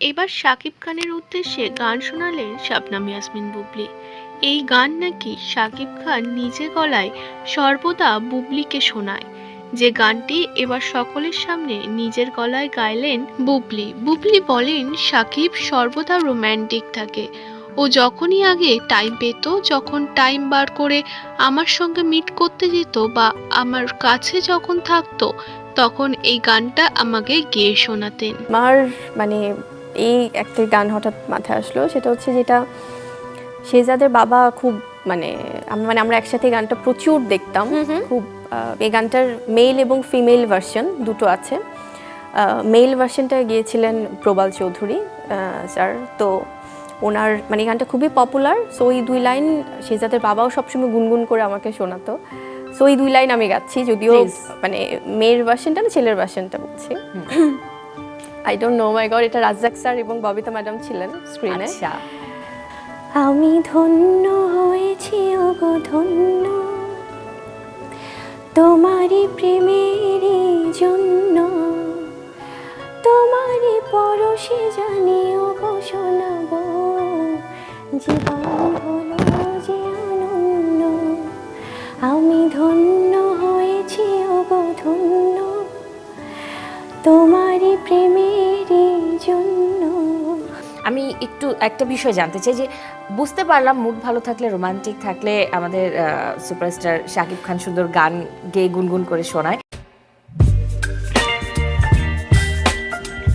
এবার শাকিব খানের উদ্দেশ্যে গান শোনালেন শাবনাম ইয়াসমিন বুবলি। এই গান নাকি শাকিব খান নিজে গলায় সর্বদা বুবলিকে শোনায়। যে গানটি এবার সকলের সামনে নিজের গলায় গাইলেন বুবলি। বুবলি বলেন শাকিব সর্বদা রোম্যান্টিক থাকে। ও যখনই আগে টাইম পেত, যখন টাইম বার করে আমার সঙ্গে মিট করতে যেত বা আমার কাছে যখন থাকতো, তখন এই গানটা আমাকে গেয়ে শোনাতেন। আমার মানে এই একটা গান হঠাৎ মাথায় আসলো সেটা হচ্ছে যেটা শেজাদের বাবা খুব মানে মানে আমরা একসাথে গানটা প্রচুর দেখতাম। খুব এই গানটার মেল এবং ফিমেল ভার্সন দুটো আছে। মেল ভার্সনটা গিয়েছিলেন প্রবাল চৌধুরী স্যার। তো ওনার মানে গানটা খুবই পপুলার। সো এই দুই লাইন শেজাদের বাবাও সবসময় গুনগুন করে আমাকে শোনাতো। সো এই দুই লাইন আমি গাচ্ছি যদিও মানে মেয়ের ভার্সনটা না ছেলের ভার্সনটা বলছি। I don't know my God এটা রাজ্জাক স্যার এবং ববিতা ম্যাডাম ছিলেন স্ক্রিনে আচ্ছা। আমি ধন্য হয়েছি ওগো ধন্য। তোমারই প্রেমেরই জন্য। তোমারই পরশে জানি ওগো শোনাব। জীবন হলো যে আনন্দ। আমি ধন্য হয়েছি ওগো ধন্য। তোমারই প্রেমেরই একটু একটা বিষয় জানতে চাই যে বুঝতে পারলাম মুড ভালো থাকলে, রোমান্টিক থাকলে আমাদের সুপারস্টার শাকিব খান সুন্দর গান গেয়ে গুনগুন করে শোনায়।